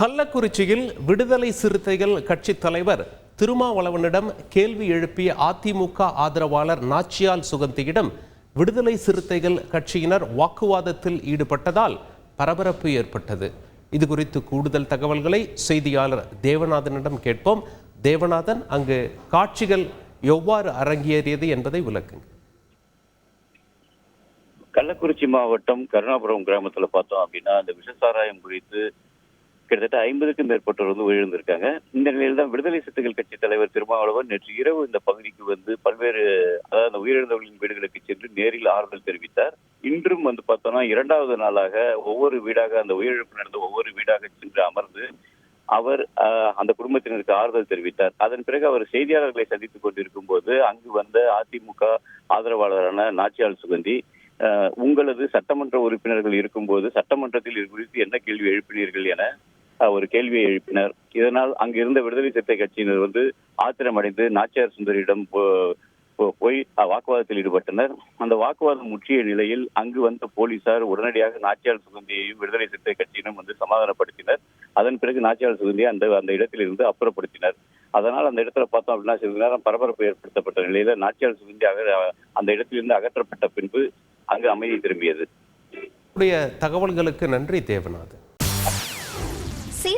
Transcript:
கள்ளக்குறிச்சியில் விடுதலை சிறுத்தைகள் கட்சி தலைவர் திருமாவளவனிடம் கேள்வி எழுப்பிய அதிமுக ஆதரவாளர் நாச்சியால் சுகந்தியிடம் விடுதலை சிறுத்தைகள் கட்சியினர் வாக்குவாதத்தில் ஈடுபட்டதால் பரபரப்பு ஏற்பட்டது. இது குறித்து கூடுதல் தகவல்களை செய்தியாளர் தேவநாதனிடம் கேட்போம். தேவநாதன் அங்கு காட்சிகள் எவ்வாறு அரங்கேறியது என்பதை விளக்குங்க. கள்ளக்குறிச்சி மாவட்டம் கருணாபுரம் கிராமத்துல பார்த்தோம் அப்படின்னா அந்த விஷசாராயம் குறித்து கிட்டத்தட்ட ஐம்பதுக்கும் மேற்பட்டோர் வந்து உயிரிழந்திருக்காங்க. இந்த நிலையில் தான் விடுதலை சிறுத்தைகள் கட்சி தலைவர் திருமாவளவன் நேற்று இரவு இந்த பகுதிக்கு வந்து பல்வேறு அதாவது அந்த உயிரிழந்தவர்களின் வீடுகளுக்கு சென்று நேரில் ஆறுதல் தெரிவித்தார். இன்றும் வந்து பார்த்தோம்னா இரண்டாவது நாளாக ஒவ்வொரு வீடாக அந்த உயிரிழப்பு நடந்த ஒவ்வொரு வீடாக சென்று அமர்ந்து அவர் அந்த குடும்பத்தினருக்கு ஆறுதல் தெரிவித்தார். அதன் பிறகு அவர் செய்தியாளர்களை சந்தித்துக் கொண்டிருக்கும் போது அங்கு வந்த அதிமுக ஆதரவாளரான நாச்சியால் சுகந்தி உங்களது சட்டமன்ற உறுப்பினர்கள் இருக்கும்போது சட்டமன்றத்தில் இது குறித்து என்ன கேள்வி எழுப்பினீர்கள் என ஒரு கேள்வியை எழுப்பினர். இதனால் அங்கிருந்த விடுதலை சிறுத்தை கட்சியினர் வந்து ஆத்திரமடைந்து நாச்சியார் சுந்தரியிடம் போ- போய் வாக்குவாதத்தில் ஈடுபட்டனர். அந்த வாக்குவாதம் முற்றிய நிலையில் அங்கு வந்த போலீசார் உடனடியாக நாச்சியார் சுகந்தியையும் விடுதலை சிறுத்தை கட்சியினரும் வந்து சமாதானப்படுத்தினர். அதன் பிறகு நாச்சியார் சுகந்தியை அந்த அந்த இடத்திலிருந்து அப்புறப்படுத்தினர். அதனால் அந்த இடத்துல பார்த்தோம் அப்படின்னா சிறிது நேரம் பரபரப்பு ஏற்படுத்தப்பட்ட நிலையில நாச்சியார் சுகந்தி அக அந்த இடத்திலிருந்து அகற்றப்பட்ட பின்பு அங்கு அமைதி திரும்பியது. தகவல்களுக்கு நன்றி தேவநாதன்.